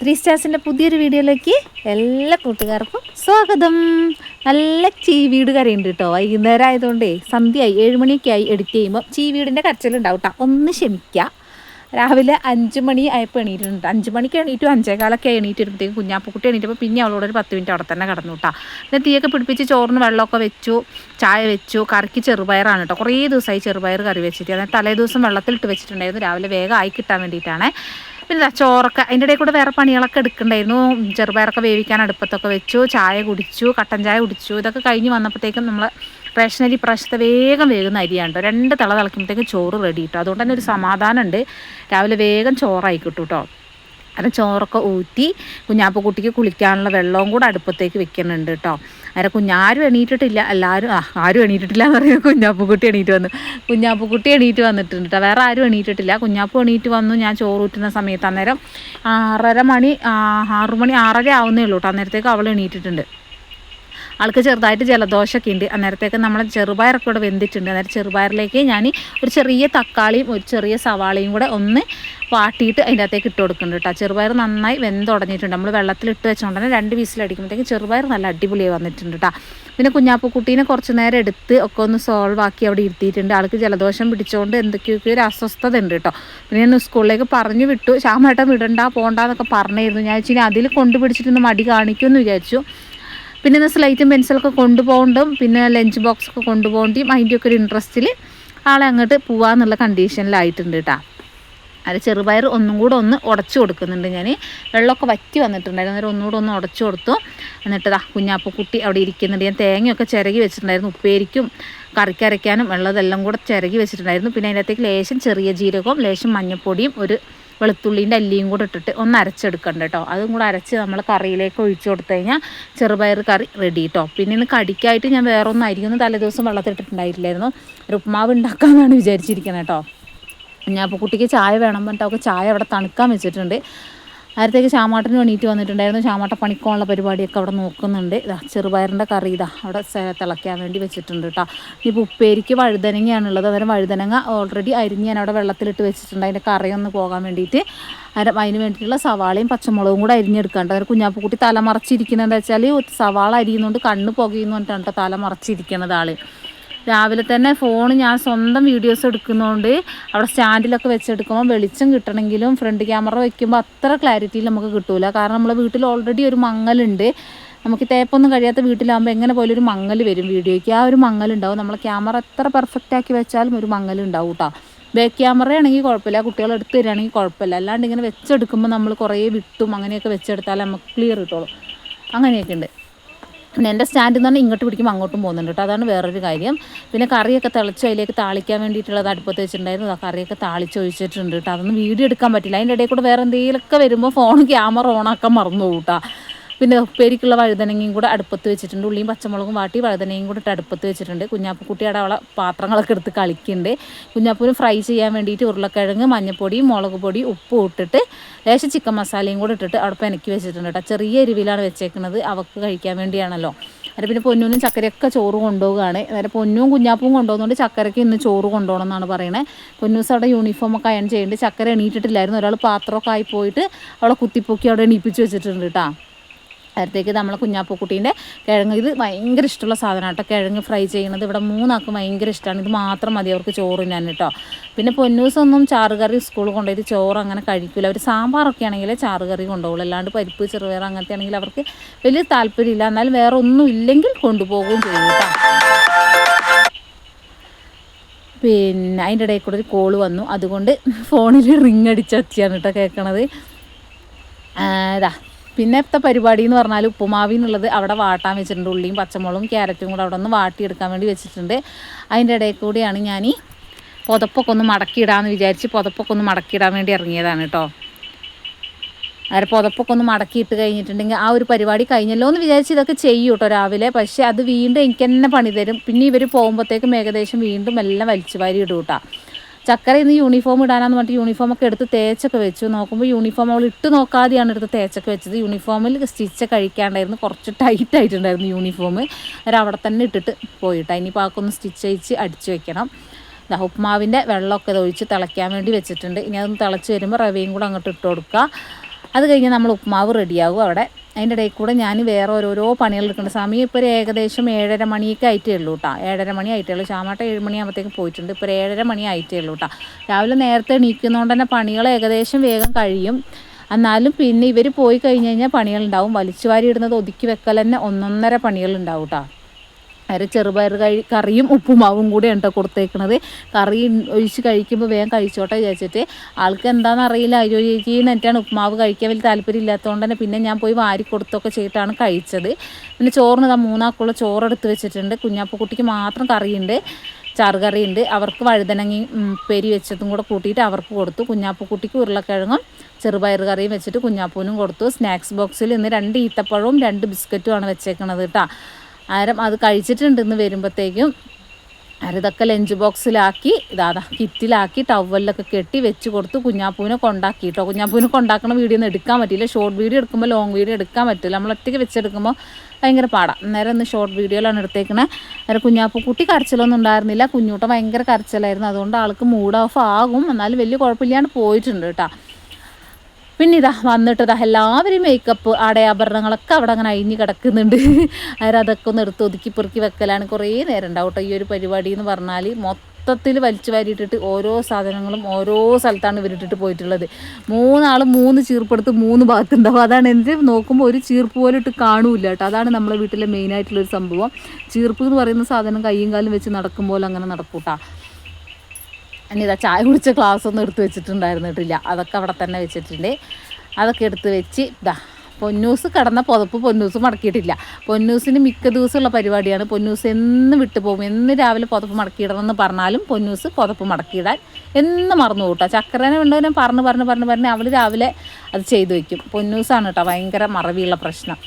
Three സ്റ്റാർസിന്റെ പുതിയൊരു വീഡിയോയിലേക്ക് എല്ലാ കൂട്ടുകാർക്കും സ്വാഗതം. നല്ല ചീവീട് കരയുണ്ട് കേട്ടോ വൈകുന്നേരം ആയതുകൊണ്ടേ സന്ധ്യയായി ഏഴുമണിയൊക്കെ ആയി എഡിറ്റ് ചെയ്യുമ്പോൾ ചീവീടിന്റെ കരച്ചിലുണ്ടാവും കേട്ടോ ഒന്ന് ക്ഷമിക്കുക രാവിലെ അഞ്ച് മണി ആയപ്പോൾ എണീറ്റിട്ടുണ്ട്. അഞ്ച് മണിക്ക് എണീറ്റു അഞ്ചേകാലൊക്കെ എണീറ്റ് വരുമ്പോഴത്തേക്കും കുഞ്ഞാപ്പുക്കുട്ടി എണീറ്റപ്പോൾ പിന്നെ അവളോട് ഒരു പത്ത് മിനിറ്റ് അവിടെ തന്നെ കിടന്നു കേട്ടോ പിന്നെ തീയൊക്കെ പിടിപ്പിച്ച് ചോറിന് വെള്ളമൊക്കെ വെച്ചു ചായ വെച്ചു കറിക്ക് ചെറുപയറാണ് കേട്ടോ കുറേ ദിവസമായി ചെറുപയർ കറി വെച്ചിട്ട്. അതായത് തലേ ദിവസം വെള്ളത്തിലിട്ട് വെച്ചിട്ടുണ്ടായിരുന്നു. രാവിലെ വേഗം ആയി കിട്ടാൻ വേണ്ടിയിട്ടാണ്. പിന്നെ ചോറൊക്കെ അതിന്റെ ഇടയിൽ കൂടെ വേറെ പണികളൊക്കെ എടുക്കണ്ടായിരുന്നു. ചെറുപയറൊക്കെ വേവിക്കാൻ അടുപ്പത്തൊക്കെ വെച്ചു ചായ കുടിച്ചു കട്ടൻ ചായ കുടിച്ചു. ഇതൊക്കെ കഴിഞ്ഞ് വന്നപ്പോഴത്തേക്കും നമ്മൾ റേഷനരി പ്രാവശ്യത്തെ വേഗം വേഗം അരിയാണ് രണ്ട് തള തിളക്കുമ്പോഴത്തേക്ക് ചോറ് റെഡി കിട്ടും അതുകൊണ്ട് തന്നെ ഒരു സമാധാനമുണ്ട്. രാവിലെ വേഗം ചോറായി കിട്ടും കേട്ടോ അങ്ങനെ ചോറൊക്കെ ഊറ്റി കുഞ്ഞാപ്പക്കുട്ടിക്ക് കുളിക്കാനുള്ള വെള്ളവും കൂടെ അടുപ്പത്തേക്ക് വെക്കുന്നുണ്ട് കേട്ടോ അങ്ങനെ കുഞ്ഞാരും എണീറ്റിട്ടില്ല. എല്ലാവരും ആരും എണീറ്റിട്ടില്ല എന്ന് പറയുന്നത് കുഞ്ഞാപ്പക്കുട്ടി എണീറ്റ് വന്നു. കുഞ്ഞാപ്പക്കുട്ടി എണീറ്റ് വന്നിട്ടുണ്ട് കേട്ടോ വേറെ ആരും എണീറ്റിട്ടില്ല. കുഞ്ഞാപ്പ് എണീറ്റ് വന്നു. ഞാൻ ചോറ് ഊറ്റുന്ന സമയത്ത് അന്നേരം ആറര മണി ആറുമണി മണി ആറര ആവുന്നേ ഉള്ളൂ കേട്ടോ അന്നേരത്തേക്ക് അവൾ എണീറ്റിട്ടുണ്ട്. ആൾക്ക് ചെറുതായിട്ട് ജലദോഷമൊക്കെ ഉണ്ട്. അന്നേരത്തേക്ക് നമ്മൾ ചെറുപയറൊക്കെ ഇവിടെ വെന്തിട്ടുണ്ട്. അന്നേരം ചെറുപയറിലേക്ക് ഞാൻ ഒരു ചെറിയ തക്കാളിയും ഒരു ചെറിയ സവാളയും കൂടെ ഒന്ന് വാട്ടിയിട്ട് അതിന്റെ അകത്തേക്ക് ഇട്ട് കൊടുക്കുന്നുണ്ട് കേട്ടോ. ചെറുപയർ നന്നായി വെന്തുടഞ്ഞിട്ടുണ്ട് നമ്മൾ വെള്ളത്തിലിട്ട് വെച്ചുകൊണ്ട് തന്നെ രണ്ട് വീസിലടിക്കുമ്പോഴത്തേക്ക് ചെറുപയർ നല്ല അടിപൊളിയായി വന്നിട്ടുണ്ട് കേട്ടോ. പിന്നെ കുഞ്ഞാപ്പക്കുട്ടീനെ കുറച്ച് നേരം എടുത്ത് ഒക്കെ ഒന്ന് സോൾവ് ആക്കി അവിടെ ഇരുത്തിയിട്ടുണ്ട്. ആൾക്ക് ജലദോഷം പിടിച്ചുകൊണ്ട് എന്തൊക്കെയൊക്കെ ഒരു അസ്വസ്ഥത ഉണ്ട് കേട്ടോ. പിന്നെ ഞാൻ സ്കൂളിലേക്ക് പറഞ്ഞു വിട്ടു. ശ്യാമേട്ടൻ വിടണ്ട പോകണ്ടെന്നൊക്കെ പറഞ്ഞിരുന്നു. ഞാൻ വെച്ചാൽ അതിൽ കൊണ്ടുപിടിച്ചിട്ടൊന്ന് മടി കാണിക്കുമെന്ന് വിചാരിച്ചു. പിന്നെ ഇന്ന് സ്ലൈറ്റും പെൻസിലൊക്കെ കൊണ്ടുപോകണ്ടും പിന്നെ ലഞ്ച് ബോക്സ് ഒക്കെ കൊണ്ടുപോകേണ്ടിയും അതിന്റെയൊക്കെ ഒരു ഇൻട്രസ്റ്റിൽ ആളെ അങ്ങോട്ട് പോവാന്നുള്ള കണ്ടീഷനിലായിട്ടുണ്ട് കേട്ടോ അത് ചെറുപയർ ഒന്നും കൂടെ ഒന്ന് ഉടച്ചു കൊടുക്കുന്നുണ്ട് ഞാൻ വെള്ളമൊക്കെ വറ്റി വന്നിട്ടുണ്ടായിരുന്നു. അന്നേരം ഒന്നുകൂടെ ഒന്ന് ഉടച്ചു കൊടുത്തു. എന്നിട്ട് ദാ കുഞ്ഞാപ്പക്കുട്ടി അവിടെ ഇരിക്കുന്നുണ്ട്. ഞാൻ തേങ്ങയൊക്കെ ചിരകി വെച്ചിട്ടുണ്ടായിരുന്നു. ഉപ്പേരിക്കും കറിക്കരയ്ക്കാനും വെള്ളതെല്ലാം കൂടെ ചിരകി വെച്ചിട്ടുണ്ടായിരുന്നു. പിന്നെ അതിനകത്തേക്ക് ലേശം ചെറിയ ജീരകവും ലേശം മഞ്ഞൾപ്പൊടിയും ഒരു വെളുത്തുള്ളിന്റെ അല്ലിയും കൂടെ ഇട്ടിട്ട് ഒന്ന് അരച്ചെടുക്കണ്ട കേട്ടോ അതും കൂടെ അരച്ച് നമ്മൾ കറിയിലേക്ക് ഒഴിച്ചു കൊടുത്തു കഴിഞ്ഞാൽ ചെറുപയർ കറി റെഡി കേട്ടോ പിന്നെ ഇന്ന് കടിക്കായിട്ട് ഞാൻ വേറെ ഒന്നും അരിയൊന്നും തലേദിവസം വെള്ളത്തിട്ടിട്ടുണ്ടായിട്ടില്ലായിരുന്നു ഒരു ഉപ്മാവ് ഉണ്ടാക്കാമെന്നാണ് വിചാരിച്ചിരിക്കുന്നത് കേട്ടോ ഞാൻ അപ്പോൾ കുട്ടിക്ക് ചായ വേണം പറഞ്ഞിട്ട് അവൾക്ക് ചായ അവിടെ തണുക്കാൻ വെച്ചിട്ടുണ്ട്. നേരത്തേക്ക് ശ്യാമാട്ടന് വേണ്ടിയിട്ട് വന്നിട്ടുണ്ടായിരുന്നു. ശ്യാമാട്ട പണിക്കോനുള്ള പരിപാടിയൊക്കെ അവിടെ നോക്കുന്നുണ്ട്. ഇതാ ചെറുപയറിന്റെ കറി ഇതാ അവിടെ തിളയ്ക്കാൻ വേണ്ടി വെച്ചിട്ടുണ്ട് കേട്ടോ ഇപ്പോൾ ഉപ്പേരിക്ക് വഴുതനങ്ങയാണുള്ളത്. അന്നേരം വഴുതനങ്ങ ഓൾറെഡി അരിഞ്ഞ് ഞാൻ അവിടെ വെള്ളത്തിലിട്ട് വെച്ചിട്ടുണ്ട്. അതിന്റെ കറിയൊന്ന് പോകാൻ വേണ്ടിയിട്ട്. അന്നേരം അതിന് വേണ്ടിയിട്ടുള്ള സവാളയും പച്ചമുളകും കൂടെ അരിഞ്ഞെടുക്കാണ്ട്. അന്നേരം കുഞ്ഞാപ്പുക്കുട്ടി തലമറച്ചിരിക്കുന്നത് എന്താ വെച്ചാൽ സവാള അരിയുന്നതുകൊണ്ട് കണ്ണ് പുകയുന്നു പറഞ്ഞിട്ടാണ് കേട്ടോ തലമറച്ചിരിക്കുന്നത് ആൾ രാവിലെ തന്നെ ഫോൺ ഞാൻ സ്വന്തം വീഡിയോസ് എടുക്കുന്നതുകൊണ്ട് അവിടെ സ്റ്റാൻഡിലൊക്കെ വെച്ചെടുക്കുമ്പോൾ വെളിച്ചം കിട്ടണമെങ്കിലും ഫ്രണ്ട് ക്യാമറ വയ്ക്കുമ്പോൾ അത്ര ക്ലാരിറ്റിയിൽ നമുക്ക് കിട്ടൂല. കാരണം നമ്മളെ വീട്ടിൽ ഓൾറെഡി ഒരു മങ്ങലുണ്ട്. നമുക്ക് തേപ്പൊന്നും കഴിയാത്ത വീട്ടിലാകുമ്പോൾ എങ്ങനെ പോലും ഒരു മങ്ങൽ വരും വീഡിയോയ്ക്ക്. ആ ഒരു മങ്ങലുണ്ടാവും. നമ്മൾ ക്യാമറ എത്ര പെർഫെക്റ്റ് ആക്കി വെച്ചാലും ഒരു മങ്ങലുണ്ടാവും കേട്ടോ ബാക്ക് ക്യാമറ ആണെങ്കിൽ കുഴപ്പമില്ല. കുട്ടികൾ എടുത്ത് തരികയാണെങ്കിൽ കുഴപ്പമില്ല. അല്ലാണ്ട് ഇങ്ങനെ വെച്ചെടുക്കുമ്പോൾ നമ്മൾ കുറേ വിട്ടും അങ്ങനെയൊക്കെ വെച്ചെടുത്താൽ നമുക്ക് ക്ലിയർ കിട്ടുള്ളൂ അങ്ങനെയൊക്കെ ഉണ്ട്. പിന്നെ എന്റെ സ്റ്റാൻഡിൽ നിന്ന് പറഞ്ഞാൽ ഇങ്ങോട്ട് പിടിക്കുമ്പോൾ അങ്ങോട്ടും പോകുന്നുണ്ട് കേട്ടോ. അതാണ് വേറൊരു കാര്യം. പിന്നെ കറിയൊക്കെ തിളച്ച് അതിലേക്ക് താളിക്കാൻ വേണ്ടിയിട്ടുള്ളത് അടുപ്പത്ത് വെച്ചിട്ടുണ്ടായിരുന്നു. കറിയൊക്കെ താളിച്ച് ഒഴിച്ചിട്ടുണ്ട് കേട്ടോ. അതൊന്നും വീഡിയോ എടുക്കാൻ പറ്റില്ല. അതിന്റെ ഇടയിൽ കൂടെ വേറെ എന്തെങ്കിലുമൊക്കെ വരുമ്പോൾ ഫോൺ ക്യാമറ ഓണാക്കാൻ മറന്നു പോകും കേട്ടോ. പിന്നെ ഉപ്പേരിക്കുള്ള വഴുതനങ്ങയും കൂടെ അടുപ്പത്ത് വെച്ചിട്ടുണ്ട്. ഉള്ളിയും പച്ചമുളകും വാട്ടി വഴുതനയും കൂടെ ഇട്ട് അടുപ്പത്ത് വെച്ചിട്ടുണ്ട്. കുഞ്ഞാപ്പക്കുട്ടിയുടെ അവളെ പാത്രങ്ങളൊക്കെ എടുത്ത് കളിക്കുന്നുണ്ട്. കുഞ്ഞാപ്പൂന് ഫ്രൈ ചെയ്യാൻ വേണ്ടിയിട്ട് ഉരുളക്കിഴങ്ങ് മഞ്ഞപ്പൊടിയും മുളക് പൊടി ഉപ്പും ഇട്ടിട്ട് ലേശം ചിക്കൻ മസാലയും കൂടെ ഇട്ടിട്ട് അവിടെ പെനക്കി വെച്ചിട്ടുണ്ട് കേട്ടോ. ചെറിയ എരിവിലാണ് വെച്ചേക്കുന്നത്. അവൾക്ക് കഴിക്കാൻ വേണ്ടിയാണല്ലോ. അത് പിന്നെ പൊന്നൂനും ചക്കരയൊക്കെ ചോറ് കൊണ്ടുപോവുകയാണ്. അതായത് പൊന്നും കുഞ്ഞാപ്പും കൊണ്ടുപോകുന്നതുകൊണ്ട് ചക്കരയ്ക്ക് ഇന്ന് ചോറ് കൊണ്ടുപോകണം എന്നാണ് പറയുന്നത് പൊന്നൂസ് അവിടെ യൂണിഫോമൊക്കെ അയൺ ചെയ്യുന്നുണ്ട്. ചക്കര എണീറ്റിട്ടില്ലായിരുന്നു. ഒരാൾ പാത്രമൊക്കെ ആയി പോയിട്ട് അവളെ കുത്തിപ്പൊക്കി അവിടെ എണീപ്പിച്ച് വെച്ചിട്ടുണ്ട് കേട്ടോ. നേരത്തേക്ക് നമ്മളെ കുഞ്ഞാപ്പൂക്കുട്ടീന്റെ കിഴങ്ങ്. ഇത് ഭയങ്കര ഇഷ്ടമുള്ള സാധനമാണ് കേട്ടോ. കിഴങ്ങ് ഫ്രൈ ചെയ്യുന്നത് ഇവിടെ മൂന്നാൾക്കും ഭയങ്കര ഇഷ്ടമാണ്. ഇത് മാത്രം മതി അവർക്ക് ചോറ് ഞാൻ കേട്ടോ. പിന്നെ പൊന്നൂസൊന്നും ചാറുകറി സ്കൂളിൽ കൊണ്ടുപോയിട്ട് ചോറ് അങ്ങനെ കഴിക്കില്ല അവർ സാമ്പാറൊക്കെ ആണെങ്കിൽ ചാറുകറി കൊണ്ടുപോകുള്ളൂ അല്ലാണ്ട് പരിപ്പ് ചെറുപയർ അങ്ങനത്തെ ആണെങ്കിൽ അവർക്ക് വലിയ താല്പര്യമില്ല എന്നാലും വേറെ ഒന്നും ഇല്ലെങ്കിൽ കൊണ്ടുപോകുകയും ചെയ്യും കേട്ടോ. പിന്നെ അതിന്റെ ഇടയിൽ കൂടെ ഒരു കോൾ വന്നു. അതുകൊണ്ട് ഫോണിൽ റിങ് അടിച്ചെത്തിയാണ് കേട്ടോ കേൾക്കണത്. ഇതാ. പിന്നത്തെ പരിപാടി എന്ന് പറഞ്ഞാൽ ഉപ്പുമാവിന്നുള്ളത് അവിടെ വാട്ടാൻ വെച്ചിട്ടുണ്ട്. ഉള്ളിയും പച്ചമുളകും ക്യാരറ്റും കൂടെ അവിടെ ഒന്ന് വാട്ടിയെടുക്കാൻ വേണ്ടി വെച്ചിട്ടുണ്ട്. അതിന്റെ ഇടയിൽ കൂടിയാണ് ഞാൻ ഈ പുതപ്പൊക്കെ ഒന്ന് മടക്കിയിടാമെന്ന് വിചാരിച്ച് പുതപ്പൊക്കെ ഒന്ന് മടക്കിയിടാൻ വേണ്ടി ഇറങ്ങിയതാണ് കേട്ടോ. അവരെ പുതപ്പൊക്കെ ഒന്ന് മടക്കിയിട്ട് കഴിഞ്ഞിട്ടുണ്ടെങ്കിൽ ആ ഒരു പരിപാടി കഴിഞ്ഞല്ലോ എന്ന് വിചാരിച്ച് ഇതൊക്കെ ചെയ്യും കേട്ടോ രാവിലെ. പക്ഷേ അത് വീണ്ടും എനിക്ക് തന്നെ പണി തരും. പിന്നെ ഇവർ പോകുമ്പോഴത്തേക്കും ഏകദേശം വീണ്ടും എല്ലാം വലിച്ചു വാരി ഇടും കേട്ടോ. ചക്കര ഇന്ന് യൂണിഫോം ഇടാനാന്ന് പറഞ്ഞിട്ട് യൂണിഫോം ഒക്കെ എടുത്ത് തേച്ചൊക്കെ വെച്ചു. നോക്കുമ്പോൾ യൂണിഫോം അവൾ ഇട്ട് നോക്കാതെയാണ് എടുത്ത് തേച്ചൊക്കെ വെച്ചത്. യൂണിഫോമിൽ സ്റ്റിച്ച് കഴിക്കാണ്ടായിരുന്നു കുറച്ച് ടൈറ്റ് ആയിട്ടുണ്ടായിരുന്നു യൂണിഫോം അവർ അവിടെ തന്നെ ഇട്ടിട്ട് പോയിട്ട്. ഇനിയിപ്പോൾ ആക്കൊന്ന് സ്റ്റിച്ച് അയച്ച് അടിച്ചു വെക്കണം. ഉപ്മാവിന്റെ വെള്ളമൊക്കെ ഒഴിച്ച് തിളയ്ക്കാൻ വേണ്ടി വെച്ചിട്ടുണ്ട്. ഇനി അതൊന്ന് തിളച്ച് വരുമ്പോൾ റവയും കൂടെ അങ്ങോട്ട് ഇട്ട് കൊടുക്കുക. അത് കഴിഞ്ഞാൽ നമ്മൾ ഉപ്മാവ് റെഡിയാകും അവിടെ. അതിന്റെ ഇടയിൽ കൂടെ ഞാൻ വേറെ ഓരോരോ പണികൾ എടുക്കേണ്ട സമയം ഇപ്പോൾ ഒരു ഏകദേശം ഏഴര മണിയൊക്കെ ആയിട്ടേ ഉള്ളൂ കേട്ടോ ഏഴര മണി ആയിട്ടേ ഉള്ളൂ. ശ്യാമാട്ട ഏഴ് മണിയാകുമ്പോഴത്തേക്ക് പോയിട്ടുണ്ട്. ഇപ്പോൾ ഏഴര മണി ആയിട്ടേ ഉള്ളൂ കേട്ടോ രാവിലെ നേരത്തെ എണീക്കുന്നതുകൊണ്ട് തന്നെ പണികൾ ഏകദേശം വേഗം കഴിയും. എന്നാലും പിന്നെ ഇവർ പോയി കഴിഞ്ഞ് കഴിഞ്ഞാൽ പണികളുണ്ടാവും. വലിച്ചു വാരി ഇടുന്നത് ഒതുക്കി വെക്കൽ തന്നെ ഒന്നൊന്നര പണികളുണ്ടാവും കേട്ടോ അര ചെറുപയർ കഴി കറിയും ഉപ്പുമാവും കൂടെ ഉണ്ടോ കൊടുത്തേക്കണത്. കറി ഒഴിച്ച് കഴിക്കുമ്പോൾ വേഗം കഴിച്ചോട്ടെ വിചാരിച്ചിട്ട്. ആൾക്ക് എന്താണെന്ന് അറിയില്ല. അയ്യോ ചേച്ചി എന്നിട്ടാണ് ഉപ്പുമാവ് കഴിക്കാൻ വലിയ താല്പര്യം ഇല്ലാത്തതുകൊണ്ട് തന്നെ പിന്നെ ഞാൻ പോയി വാരി കൊടുത്തൊക്കെ ചെയ്തിട്ടാണ് കഴിച്ചത്. പിന്നെ ചോറിന് ഇതാ മൂന്നാക്കുള്ള ചോറ് എടുത്ത് വെച്ചിട്ടുണ്ട്. കുഞ്ഞാപ്പക്കുട്ടിക്ക് മാത്രം കറിയുണ്ട്. ചാറുകറിയുണ്ട്. അവർക്ക് വഴുതനങ്ങി പെരി വെച്ചതും കൂടെ കൂട്ടിയിട്ട് അവർക്ക് കൊടുത്തു. കുഞ്ഞാപ്പക്കുട്ടിക്ക് ഉരുളക്കിഴങ്ങും ചെറുപയർ കറിയും വെച്ചിട്ട് കുഞ്ഞാപ്പൂനും കൊടുത്തു. സ്നാക്സ് ബോക്സിൽ ഇന്ന് രണ്ട് ഈത്തപ്പഴവും രണ്ട് ബിസ്ക്കറ്റുമാണ് വെച്ചേക്കണത് കേട്ടോ ആരം അത് കഴിച്ചിട്ടുണ്ട് ഇന്ന് വരുമ്പോഴത്തേക്കും അരിതൊക്കെ ലഞ്ച് ബോക്സിലാക്കി ഇതാ കിറ്റിലാക്കി ടവലിലൊക്കെ കെട്ടി വെച്ച് കൊടുത്ത് കുഞ്ഞാപ്പൂവിനെ കൊണ്ടാക്കി കേട്ടോ കുഞ്ഞാപ്പൂവിനെ കൊണ്ടാക്കണ വീഡിയോ ഒന്നും എടുക്കാൻ പറ്റില്ല ഷോർട്ട് വീഡിയോ എടുക്കുമ്പോൾ ലോങ് വീഡിയോ എടുക്കാൻ പറ്റില്ല. നമ്മൾ ഒറ്റയ്ക്ക് വെച്ചെടുക്കുമ്പോൾ ഭയങ്കര പാടാണ് അന്നേരം ഒന്ന് ഷോർട്ട് വീഡിയോയിലാണ് എടുത്തേക്കണേ. അന്നേരം കുഞ്ഞാപ്പൂ കുട്ടി കരച്ചിലൊന്നും ഉണ്ടായിരുന്നില്ല. കുഞ്ഞൂട്ട ഭയങ്കര കരച്ചിലായിരുന്നു. അതുകൊണ്ട് ആൾക്ക് മൂഡ് ഓഫ് ആകും. എന്നാലും വലിയ കുഴപ്പമില്ലാണ്ട് പോയിട്ടുണ്ട് കേട്ടോ. പിന്നെ ഇതാ വന്നിട്ട് ഇതാ എല്ലാവരും മേക്കപ്പ് ആടയാഭരണങ്ങളൊക്കെ അവിടെ അങ്ങനെ അഴിഞ്ഞ് കിടക്കുന്നുണ്ട്. അവരതൊക്കെ ഒന്ന് എടുത്ത് ഒതുക്കി പെറുക്കി വെക്കലാണ്. കുറേ നേരം ഉണ്ടാവും ഈ ഒരു പരിപാടി എന്ന് പറഞ്ഞാൽ മൊത്തത്തിൽ വലിച്ചു വാരിയിട്ടിട്ട് ഓരോ സാധനങ്ങളും ഓരോ സ്ഥലത്താണ് ഇവരിട്ടിട്ട് പോയിട്ടുള്ളത്. മൂന്നാൾ മൂന്ന് ചീർപ്പെടുത്ത് മൂന്ന് ഭാഗത്തുണ്ടാവും. അതാണ് എന്റെ നോക്കുമ്പോൾ ഒരു ചീർപ്പ് പോലും ഇട്ട് കാണൂല കേട്ടോ. അതാണ് നമ്മളെ വീട്ടിലെ മെയിനായിട്ടുള്ളൊരു സംഭവം. ചീർപ്പ് എന്ന് പറയുന്ന സാധനം കയ്യും കാലും വെച്ച് നടക്കുമ്പോൾ അങ്ങനെ നടക്കൂട്ടാ. ഇനി ഇതാ ചായ കുടിച്ച ഗ്ലാസ് ഒന്നും എടുത്ത് വെച്ചിട്ടുണ്ടായിരുന്നിട്ടില്ല. അതൊക്കെ അവിടെ തന്നെ വെച്ചിട്ടുണ്ട്. അതൊക്കെ എടുത്ത് വെച്ച് ഇതാ പൊന്നൂസ് കടന്ന പുതപ്പ് പൊന്നൂസ് മടക്കിയിട്ടില്ല. പൊന്നൂസിന് മിക്ക ദിവസമുള്ള പരിപാടിയാണ്. പൊന്നൂസ് എന്ന് വിട്ടു പോകും. എന്ന് രാവിലെ പുതപ്പ് മടക്കിയിടണം എന്ന് പറഞ്ഞാലും പൊന്നൂസ് പുതപ്പ് മടക്കിയിടാൻ എന്ന് മറന്നു കൂട്ടാ ചക്കരനെ ഉണ്ടവനെ പറഞ്ഞ് പറഞ്ഞ് പറഞ്ഞ് പറഞ്ഞ് അവൾ രാവിലെ അത് ചെയ്തു വയ്ക്കും പൊന്നൂസാണ് കേട്ടോ ഭയങ്കര മറവിയുള്ള പ്രശ്നം.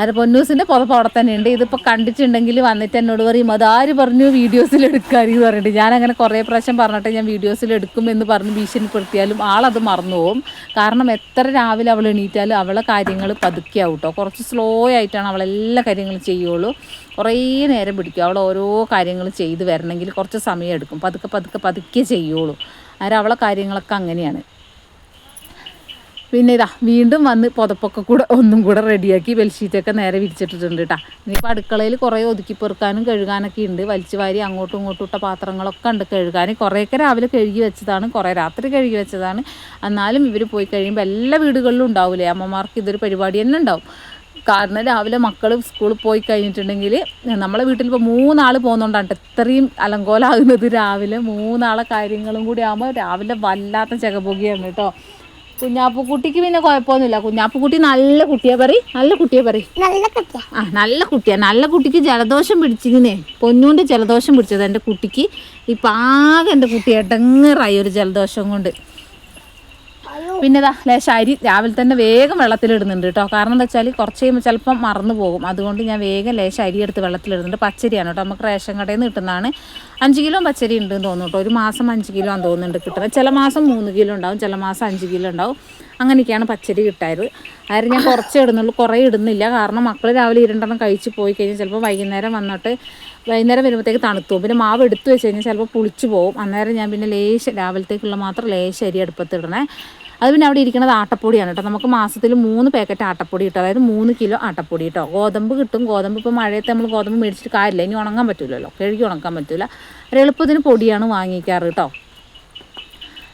അത് പൊന്നൂസിന്റെ പുറത്ത് അവിടെ തന്നെ ഉണ്ട്. ഇതിപ്പോൾ കണ്ടിട്ടുണ്ടെങ്കിൽ വന്നിട്ട് എന്നോട് പറയും ആര് പറഞ്ഞു വീഡിയോസിൽ എടുക്കാനെന്ന് പറഞ്ഞിട്ട്. ഞാൻ അങ്ങനെ കുറേ പ്രാവശ്യം പറഞ്ഞിട്ട് ഞാൻ വീഡിയോസിൽ എടുക്കും എന്ന് പറഞ്ഞ് ഭീഷണിപ്പെടുത്തിയാലും ആളത് മറന്നു പോകും കാരണം എത്ര രാവിലെ അവൾ എണീറ്റാലും അവളെ കാര്യങ്ങൾ പതുക്കിയാവും കേട്ടോ കുറച്ച് സ്ലോ ആയിട്ടാണ് അവൾ എല്ലാ കാര്യങ്ങളും ചെയ്യുള്ളൂ. കുറേ നേരം പിടിക്കും. അവൾ ഓരോ കാര്യങ്ങൾ ചെയ്ത് വരണമെങ്കിൽ കുറച്ച് സമയം എടുക്കും. പതുക്കെ പതുക്കെ പതുക്കെ ചെയ്യുള്ളൂ. അന്നേരം അവളെ കാര്യങ്ങളൊക്കെ അങ്ങനെയാണ്. പിന്നെ ഇതാ വീണ്ടും വന്ന് പുതപ്പൊക്കെ കൂടെ ഒന്നും കൂടെ റെഡിയാക്കി ബെൽഷീറ്റൊക്കെ നേരെ വിരിച്ചിട്ടിട്ടുണ്ട് കേട്ടോ ഇനിയിപ്പോൾ അടുക്കളയിൽ കുറേ ഒതുക്കി പെറുക്കാനും കഴുകാനൊക്കെ ഉണ്ട് വലിച്ചു വാരി അങ്ങോട്ടും ഇങ്ങോട്ടും ഇട്ട പാത്രങ്ങളൊക്കെ ഉണ്ട് കഴുകാൻ കുറേയൊക്കെ രാവിലെ കഴുകി വെച്ചതാണ്. കുറേ രാത്രി കഴുകി വെച്ചതാണ്. എന്നാലും ഇവർ പോയി കഴിയുമ്പോൾ എല്ലാ വീടുകളിലും ഉണ്ടാവില്ലേ അമ്മമാർക്ക് ഇതൊരു പരിപാടി തന്നെ ഉണ്ടാവും. കാരണം രാവിലെ മക്കൾ സ്കൂളിൽ പോയി കഴിഞ്ഞിട്ടുണ്ടെങ്കിൽ നമ്മളെ വീട്ടിൽ ഇപ്പോൾ മൂന്നാൾ പോകുന്നതുകൊണ്ടാണ് ഇത്രയും അലങ്കോലാകുന്നത് രാവിലെ. മൂന്നാളെ കാര്യങ്ങളും കൂടി ആകുമ്പോൾ രാവിലെ വല്ലാത്ത ചകപോകിയാണ് കേട്ടോ കുഞ്ഞാപ്പുക്കുട്ടിക്ക് പിന്നെ കുഴപ്പമൊന്നുമില്ല. കുഞ്ഞാപ്പുക്കുട്ടി നല്ല കുട്ടിയെ പറ. നല്ല കുട്ടിയെ പറ. ആ നല്ല കുട്ടിയാ. നല്ല കുട്ടിക്ക് ജലദോഷം പിടിച്ചിങ്ങനെ. പൊന്നൂന്റെ ജലദോഷം പിടിച്ചത് എന്റെ കുട്ടിക്ക്. ഇപ്പം ആകെ എന്റെ കുട്ടി എടങ്ങറായി ഒരു ജലദോഷം കൊണ്ട്. പിന്നെ ഇതാ ലേശം അരി രാവിലെ തന്നെ വേഗം വെള്ളത്തിലിടുന്നുണ്ട് കേട്ടോ. കാരണം എന്താ വെച്ചാൽ കുറച്ച് കഴിയുമ്പോൾ ചിലപ്പം മറന്നു പോകും. അതുകൊണ്ട് ഞാൻ വേഗം ലേശം അരി എടുത്ത് വെള്ളത്തിലിടുന്നുണ്ട്. പച്ചരിയാണ് കേട്ടോ. നമുക്ക് റേഷൻ കടയിൽ നിന്ന് കിട്ടുന്നതാണ്. അഞ്ച് കിലോ പച്ചരി ഉണ്ടെന്ന് തോന്നുന്നു കേട്ടോ. ഒരു മാസം അഞ്ച് കിലോ ആണ് തോന്നുന്നുണ്ട് കിട്ടുന്നത്. ചില മാസം മൂന്ന് കിലോ ഉണ്ടാവും ചില മാസം അഞ്ച് കിലോ ഉണ്ടാവും. അങ്ങനെയൊക്കെയാണ് പച്ചരി കിട്ടാറ് അതായത് ഞാൻ കുറച്ച് ഇടുന്നുള്ളൂ. കുറേ ഇടുന്നില്ല. കാരണം മക്കൾ രാവിലെ ഇരണ്ടെണ്ണം കഴിച്ച് പോയി കഴിഞ്ഞാൽ ചിലപ്പോൾ വൈകുന്നേരം വന്നിട്ട് വൈകുന്നേരം വരുമ്പോഴത്തേക്ക് തണുത്തു. പിന്നെ മാവ് എടുത്തു വെച്ച് കഴിഞ്ഞാൽ ചിലപ്പോൾ പുളിച്ചു പോകും. അന്നേരം ഞാൻ പിന്നെ ലേശം രാവിലത്തേക്കുള്ള മാത്രം ലേശം അരി അടുപ്പത്തിടണേ അത് പിന്നെ അവിടെ ഇരിക്കുന്നത് ആട്ടപ്പൊടിയാണ് കേട്ടോ. നമുക്ക് മാസത്തിൽ മൂന്ന് പാക്കറ്റ് ആട്ടപ്പൊടി കിട്ടും. അതായത് മൂന്ന് കിലോ ആട്ടപ്പൊടി കേട്ടോ. ഗോതമ്പ് കിട്ടും. ഗോതമ്പ് ഇപ്പോൾ മഴയത്ത് നമ്മൾ ഗോതമ്പ് മേടിച്ചിട്ട് കാര്യമില്ല. ഇനി ഉണങ്ങാൻ പറ്റില്ലല്ലോ കഴുകി ഉണക്കാൻ പറ്റില്ല ഒരു എളുപ്പത്തിന് പൊടിയാണ് വാങ്ങിക്കാറ് കേട്ടോ.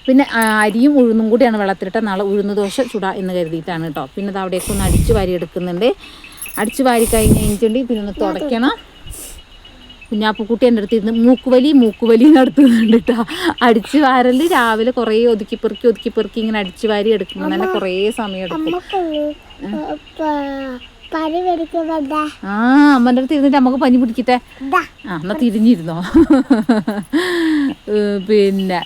പിന്നെ അരിയും ഉഴുന്നും കൂടിയാണ് വെള്ളത്തിലിട്ട് നാളെ ഉഴുന്ന് ദോശ ചുട എന്ന് കരുതിയിട്ടാണ് കേട്ടോ. പിന്നെ അത് അവിടേക്ക് ഒന്ന് അടിച്ച് വാരി എടുക്കുന്നുണ്ട് അടിച്ച് വാരി കഴിഞ്ഞ് കഴിഞ്ഞിട്ടുണ്ടെങ്കിൽ പിന്നെ ഒന്ന് തുടയ്ക്കണം. കുഞ്ഞാപ്പുക്കുട്ടി എന്റെ അടുത്ത് ഇരുന്ന് മൂക്കുവലി മൂക്കുവലി നടത്തുന്നുണ്ട് കേട്ടോ അടിച്ച് വാരൽ രാവിലെ കുറേ ഒതുക്കി പെറുക്കി ഒതുക്കി പെറുക്കി ഇങ്ങനെ അടിച്ച് വാരി എടുക്കുന്നു തന്നെ കുറേ സമയം എടുക്കും. ആ. അമ്മന്റെ അടുത്ത് ഇരുന്നിട്ട് നമുക്ക് പനി പിടിക്കട്ടെ? ആ എന്നാ തിരിഞ്ഞിരുന്നോ? പിന്നെ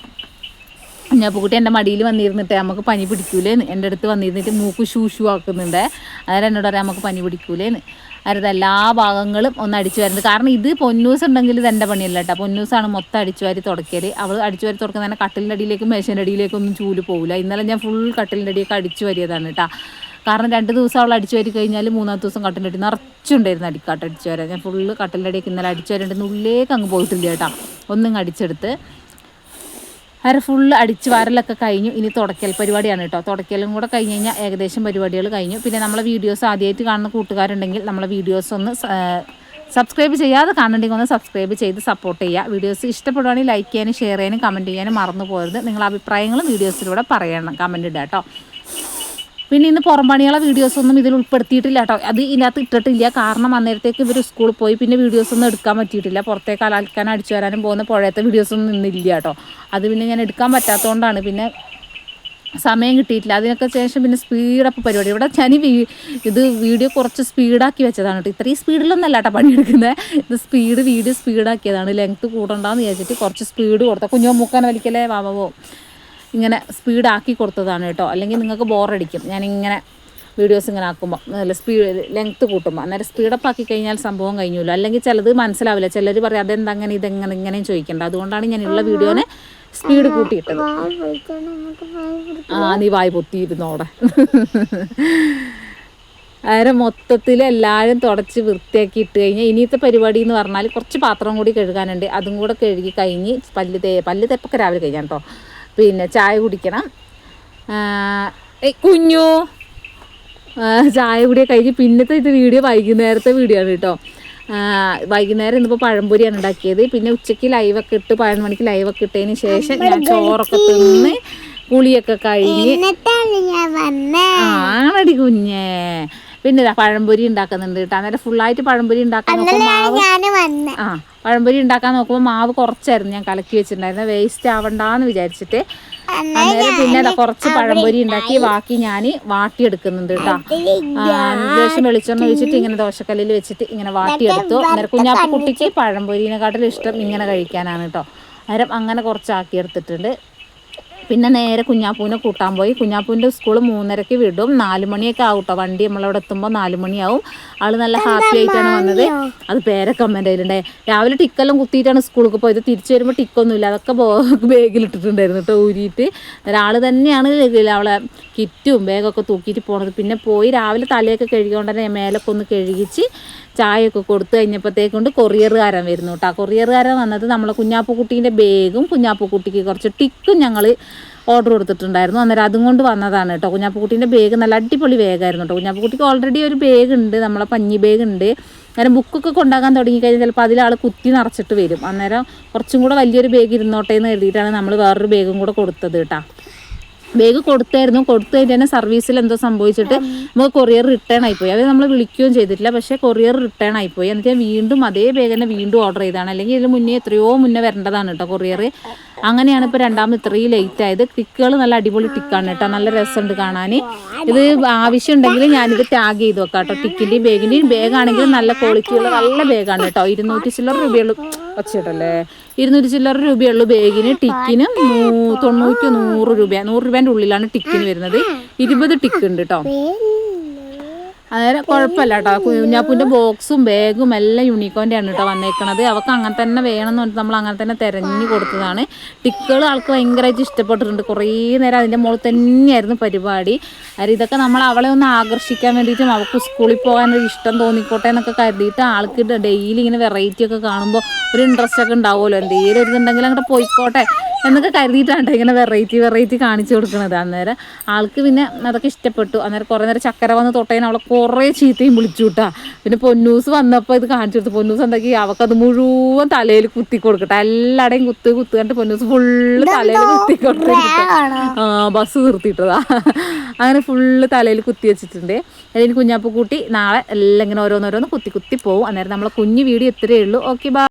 കുഞ്ഞാപ്പുക്കുട്ടി എന്റെ മടിയിൽ വന്നിരുന്നിട്ട് നമുക്ക് പനി പിടിക്കൂലേന്ന്. എന്റെ അടുത്ത് വന്നിരുന്നിട്ട് മൂക്ക് ഷൂഷു ആക്കുന്നുണ്ട് അതായത് എന്നോട് പറയാം നമുക്ക് പനി പിടിക്കൂലേന്ന്. അതായത് എല്ലാ ഭാഗങ്ങളും ഒന്ന് അടിച്ചു വരുന്നത് കാരണം ഇത് പൊന്നൂസ് ഉണ്ടെങ്കിൽ ഇത് എന്റെ പണിയല്ല കേട്ടോ. പൊന്നൂസാണ് മൊത്തം അടിച്ചു വാരി തുടക്കിയത്. അവൾ അടിച്ചു വാരി തുടക്കുന്ന തന്നെ കട്ടിലിന്റെ അടിയിലേക്കും മേശന്റെ അടിയിലേക്കും ഒന്നും ചൂൽ പോകില്ല ഇന്നലെ ഞാൻ ഫുൾ കട്ടിലിന്റെ അടിയൊക്കെ അടിച്ചു വരിയതാണ് കേട്ടോ. കാരണം രണ്ട് ദിവസം അവൾ അടിച്ചു വരി കഴിഞ്ഞാൽ മൂന്നാമത്തെ ദിവസം കട്ടിന്റെ അടി നിറച്ചുണ്ടായിരുന്നു അടിക്കാട്ട് അടിച്ചു വരാൻ. ഞാൻ ഫുള്ള് കട്ടിലിന്റെ അടിയൊക്കെ ഇന്നലെ അടിച്ചു വരേണ്ടത് ഉള്ളിലേക്ക് അങ്ങ് പോയിട്ടില്ല കേട്ടോ. ഒന്നും അടിച്ചെടുത്ത് അര ഫുള്ള് അടിച്ച് വാരലൊക്കെ കഴിഞ്ഞു. ഇനി തുടക്കൽ പരിപാടിയാണ് കേട്ടോ. തുടക്കലും കൂടെ കഴിഞ്ഞ് കഴിഞ്ഞാൽ ഏകദേശം പരിപാടികൾ കഴിഞ്ഞു. പിന്നെ നമ്മളെ വീഡിയോസ് ആദ്യമായിട്ട് കാണുന്ന കൂട്ടുകാരുണ്ടെങ്കിൽ നമ്മളെ വീഡിയോസ് ഒന്ന് സബ്സ്ക്രൈബ് ചെയ്യാതെ കാണുന്നുണ്ടെങ്കിൽ ഒന്ന് സബ്സ്ക്രൈബ് ചെയ്ത് സപ്പോർട്ട് ചെയ്യുക. വീഡിയോസ് ഇഷ്ടപ്പെടുവാണെങ്കിൽ ലൈക്ക് ചെയ്യാനും ഷെയർ ചെയ്യാനും കമന്റ് ചെയ്യാനും മറന്നു പോകരുത്. നിങ്ങളുടെ അഭിപ്രായങ്ങളും വീഡിയോസിലൂടെ പറയണം കമന്റ് ഇടുക കേട്ടോ. പിന്നെ ഇന്ന് പുറം പണിയുള്ള വീഡിയോസ് ഒന്നും ഇതിൽ ഉൾപ്പെടുത്തിയിട്ടില്ല കേട്ടോ അത് ഇതിനകത്ത് ഇട്ടിട്ടില്ല. കാരണം അന്നേരത്തേക്ക് ഇവർ സ്കൂളിൽ പോയി പിന്നെ വീഡിയോസ് ഒന്നും എടുക്കാൻ പറ്റിയിട്ടില്ല. പുറത്തേക്ക് അലക്കാൻ അടിച്ചു വരാനും പോകുന്ന പുഴയത്തെ വീഡിയോസ് ഒന്നും ഇന്നില്ല കേട്ടോ അത് പിന്നെ ഞാൻ എടുക്കാൻ പറ്റാത്തതുകൊണ്ടാണ് പിന്നെ സമയം കിട്ടിയിട്ടില്ല. അതിനൊക്കെ ശേഷം പിന്നെ സ്പീഡപ്പ് പരിപാടി. ഇവിടെ ഞാൻ ഇത് വീഡിയോ കുറച്ച് സ്പീഡാക്കി വെച്ചതാണ് കേട്ടോ ഇത്രയും സ്പീഡിലൊന്നല്ല കേട്ടോ പണിയെടുക്കുന്നത് ഇത് സ്പീഡ് വീഡിയോ സ്പീഡാക്കിയതാണ് ലെങ്ത്ത് കൂടണ്ടെന്ന് വിചാരിച്ചിട്ട് കുറച്ച് സ്പീഡ് കൊടുത്ത. കുഞ്ഞോ മൂക്കാൻ വലിക്കലേ വാവവോ ഇങ്ങനെ സ്പീഡാക്കി കൊടുത്തതാണ് കേട്ടോ. അല്ലെങ്കിൽ നിങ്ങൾക്ക് ബോറടിക്കും. ഞാനിങ്ങനെ വീഡിയോസ് ഇങ്ങനെ ആക്കുമ്പോൾ നല്ല സ്പീഡ് ലെങ്ത്ത് കൂട്ടുമ്പോൾ അന്നേരം സ്പീഡപ്പ് ആക്കി കഴിഞ്ഞാൽ സംഭവം കഴിഞ്ഞല്ലോ അല്ലെങ്കിൽ ചിലത് മനസ്സിലാവില്ല. ചിലർ പറയും അതെന്താ അങ്ങനെ ഇതെങ്ങനെ? ഇങ്ങനെയും ചോദിക്കേണ്ട. അതുകൊണ്ടാണ് ഞാൻ ഞാനുള്ള വീഡിയോനെ സ്പീഡ് കൂട്ടിയിട്ടത്. ആ നീ വായി പൊത്തിയിരുന്നോടെ. അതായത് മൊത്തത്തിൽ എല്ലാവരും തുടച്ച് വൃത്തിയാക്കി ഇട്ട് കഴിഞ്ഞാൽ ഇനിയത്തെ പരിപാടി എന്ന് പറഞ്ഞാൽ കുറച്ച് പാത്രം കൂടി കഴുകാനുണ്ട്. അതും കൂടെ കഴുകി കഴിഞ്ഞ് പല്ല് തേ പല്ല് തെപ്പൊക്കെ രാവിലെ കഴിഞ്ഞാൽ കേട്ടോ പിന്നെ ചായ കുടിക്കണം. കുഞ്ഞു. ചായ കുടിയൊക്കെ കഴിഞ്ഞ് പിന്നത്തെ ഇത് വീഡിയോ വൈകുന്നേരത്തെ വീഡിയോ ആണ് കേട്ടോ. വൈകുന്നേരം ഇന്നിപ്പോൾ പഴംപൊരിയാണ് ഉണ്ടാക്കിയത്. പിന്നെ ഉച്ചയ്ക്ക് ലൈവൊക്കെ ഇട്ട് പതിനൊന്ന് മണിക്ക് ലൈവൊക്കെ ഇട്ടതിന് ശേഷം ഞാൻ ചോറൊക്കെ തിന്ന് കുളിയൊക്കെ കഴിഞ്ഞ് ആണടി കുഞ്ഞേ. പിന്നെ ഇതാ പഴംപൊരി ഉണ്ടാക്കുന്നുണ്ട് കേട്ടോ. അന്നേരം ഫുള്ളായിട്ട് പഴംപൊരി ഉണ്ടാക്കാൻ നോക്കുമ്പോൾ മാവ് ആ പഴംപൊരി ഉണ്ടാക്കാൻ നോക്കുമ്പോൾ മാവ് കുറച്ചായിരുന്നു ഞാൻ കലക്കി വെച്ചിട്ടുണ്ടായിരുന്നത് വേസ്റ്റ് ആവണ്ടാന്ന് വിചാരിച്ചിട്ട്. അന്നേരം പിന്നെ കുറച്ച് പഴംപൊരി ഉണ്ടാക്കി ബാക്കി ഞാൻ വാട്ടിയെടുക്കുന്നുണ്ട് കേട്ടോ. ലേശം വെളിച്ചെണ്ണ ഒഴിച്ചിട്ട് ഇങ്ങനെ ദോശക്കല്ലിൽ വെച്ചിട്ട് ഇങ്ങനെ വാട്ടിയെടുത്തു. അന്നേരം കുഞ്ഞാപ്പ കുട്ടിക്ക് പഴംപൊരിനെക്കാട്ടിലും ഇഷ്ടം ഇങ്ങനെ കഴിക്കാനാണ് കേട്ടോ. അന്നേരം അങ്ങനെ കുറച്ച് ആക്കിയെടുത്തിട്ടുണ്ട് പിന്നെ നേരെ കുഞ്ഞാപ്പൂവിനെ കൂട്ടാൻ പോയി. കുഞ്ഞാപ്പൂവിന്റെ സ്കൂൾ മൂന്നരയ്ക്ക് വിടും. നാല് മണിയൊക്കെ ആവും കേട്ടോ വണ്ടി നമ്മളവിടെ എത്തുമ്പോൾ നാല് മണിയാവും. ആൾ നല്ല ഹാപ്പി ആയിട്ടാണ് വന്നത്. അത് പേരെ കമന്റ് കയ്യിലുണ്ടേ. രാവിലെ ടിക്കെല്ലാം കുത്തിയിട്ടാണ് സ്കൂളിൽ പോയത്. തിരിച്ചു വരുമ്പോൾ ടിക്കൊന്നുമില്ല. അതൊക്കെ ബാഗിലിട്ടിട്ടുണ്ടായിരുന്നു കേട്ടോ ഊരിയിട്ട്. ഒരാൾ തന്നെയാണ് അവളെ കിറ്റും ബാഗൊക്കെ തൂക്കിയിട്ട് പോണത്. പിന്നെ പോയി രാവിലെ തലയൊക്കെ കഴുകിക്കൊണ്ട് തന്നെ മേലൊക്കെ ഒന്ന് കഴുകിച്ച് ചായയൊക്കെ കൊടുത്തു കഴിഞ്ഞപ്പോഴത്തേക്കൊണ്ട് കൊറിയറുകാരൻ വരുന്നു കേട്ടോ കൊറിയറുകാരൻ വന്നത് നമ്മളെ കുഞ്ഞാപ്പുക്കുട്ടീന്റെ ബാഗും കുഞ്ഞാപ്പുക്കുട്ടിക്ക് കുറച്ച് ടിക്കും ഞങ്ങൾ ഓർഡർ കൊടുത്തിട്ടുണ്ടായിരുന്നു. അന്നേരം അതും കൊണ്ട് വന്നതാണ് കേട്ടോ. കുഞ്ഞാപ്പുക്കുട്ടീന്റെ ബാഗ് നല്ല അടിപൊളി ബാഗായിരുന്നു കേട്ടോ. കുഞ്ഞാപ്പുക്കുട്ടിക്ക് ഓൾറെഡി ഒരു ബാഗ് ഉണ്ട് നമ്മളെ പഞ്ഞി ബാഗ് ഉണ്ട്. അന്നേരം ബുക്കൊക്കെ കൊണ്ടാകാൻ തുടങ്ങിക്കഴിഞ്ഞാൽ ചിലപ്പോൾ അതിലാൾ കുത്തി നിറച്ചിട്ട് വരും. അന്നേരം കുറച്ചും കൂടെ വലിയൊരു ബാഗ് ഇരുന്നോട്ടേ എന്ന് നമ്മൾ വേറൊരു ബാഗും കൂടെ കൊടുത്തത് കേട്ടോ. ബാഗ് കൊടുത്തായിരുന്നു. കൊടുത്തു കഴിഞ്ഞ് തന്നെ സർവീസിൽ എന്തോ സംഭവിച്ചിട്ട് നമുക്ക് കൊറിയർ റിട്ടേൺ ആയിപ്പോയി. അവർ നമ്മൾ വിളിക്കുകയും ചെയ്തിട്ടില്ല. പക്ഷേ കൊറിയർ റിട്ടേൺ ആയിപ്പോയി. എന്നിട്ട് ഞാൻ വീണ്ടും അതേ ബാഗ് തന്നെ വീണ്ടും ഓർഡർ ചെയ്താണ് അല്ലെങ്കിൽ ഇതിന് മുന്നേ എത്രയോ മുന്നേ വരേണ്ടതാണ് കേട്ടോ കൊറിയർ അങ്ങനെയാണ് ഇപ്പോൾ രണ്ടാമത് ഇത്രയും ലേറ്റ് ആയത്. ടിക്കുകൾ നല്ല അടിപൊളി ടിക്കാണ് കേട്ടോ നല്ല രസമുണ്ട് കാണാൻ ഇത് ആവശ്യം ഉണ്ടെങ്കിൽ ഞാനിത് ടാഗ് ചെയ്ത് വെക്കാം കേട്ടോ ടിക്കിന്റെയും ബാഗിന്റെയും ബാഗാണെങ്കിൽ നല്ല ക്വാളിറ്റിയുള്ള നല്ല ബാഗാണ് കേട്ടോ ഇരുന്നൂറ്റി ചില്ലറ രൂപയുള്ളൂ. ഒച്ചയിട്ടല്ലേ ഇരുന്നൂറ്റി ചില്ലറ രൂപയുള്ളൂ ബാഗിന് ടിക്കിന് തൊണ്ണൂറ്റി നൂറ് രൂപ നൂറ് രൂപേന്റെ ഉള്ളിലാണ് ടിക്കിന് വരുന്നത്. ഇരുപത് ടിക്ക് ഉണ്ട് കേട്ടോ അന്നേരം കുഴപ്പമില്ല കേട്ടോ. കുഞ്ഞാപ്പൂന്റെ ബോക്സും ബാഗും എല്ലാം യൂണിക്കോന്റെ ആണ് കേട്ടോ വന്നേക്കണത്. അവൾക്ക് അങ്ങനെ തന്നെ വേണമെന്ന് പറഞ്ഞിട്ട് നമ്മൾ അങ്ങനെ തന്നെ തിരഞ്ഞു കൊടുത്തതാണ്. ടിക്കുകൾ ആൾക്ക് ഭയങ്കരമായിട്ട് ഇഷ്ടപ്പെട്ടിട്ടുണ്ട്. കുറേ നേരം അതിന്റെ മുകളിൽ തന്നെയായിരുന്നു പരിപാടി. അതായത് ഇതൊക്കെ നമ്മൾ അവളെ ഒന്ന് ആകർഷിക്കാൻ വേണ്ടിയിട്ടും അവൾക്ക് സ്കൂളിൽ പോകാൻ ഒരു ഇഷ്ടം തോന്നിക്കോട്ടെ എന്നൊക്കെ കരുതിയിട്ട് ആൾക്ക് ഡെയിലി ഇങ്ങനെ വെറൈറ്റി ഒക്കെ കാണുമ്പോൾ ഒരു ഇൻട്രസ്റ്റ് ഒക്കെ ഉണ്ടാവുമല്ലോ. എന്തെങ്കിലും ഒരു ഇതുണ്ടെങ്കിൽ അങ്ങോട്ട് പോയിക്കോട്ടെ. എന്നൊക്കെ കരുതിയിട്ടാണ് ഇങ്ങനെ വെറൈറ്റി വെറൈറ്റി കാണിച്ചു കൊടുക്കുന്നത്. അന്നേരം ആൾക്ക് പിന്നെ അതൊക്കെ ഇഷ്ടപ്പെട്ടു. അന്നേരം കുറേ നേരം ചക്കര വന്ന് തൊട്ടേനെ അവളെ കുറേ ചീത്തയും വിളിച്ചു കിട്ടാ പിന്നെ പൊന്നൂസ് വന്നപ്പോൾ ഇത് കാണിച്ചു കൊടുത്തു. പൊന്നൂസ് എന്താക്കി? അവക്കത് മുഴുവൻ തലയിൽ കുത്തി കൊടുക്കട്ടെ. എല്ലാടെയും കുത്ത് കുത്ത് കണ്ട് പൊന്നൂസ് ഫുള്ള് തലയിൽ കുത്തി കൊടുത്തിട്ട് ആ ബസ് നിർത്തിയിട്ടതാ. അങ്ങനെ ഫുള്ള് തലയിൽ കുത്തി വെച്ചിട്ടുണ്ട്. അതിന് കുഞ്ഞാപ്പ് കൂട്ടി നാളെ എല്ലാം ഇങ്ങനെ ഓരോന്നോരോന്ന് കുത്തി കുത്തി പോകും അന്നേരം നമ്മളെ കുഞ്ഞു വീഡിയോ ഇത്രയേ ഉള്ളൂ. Okay bye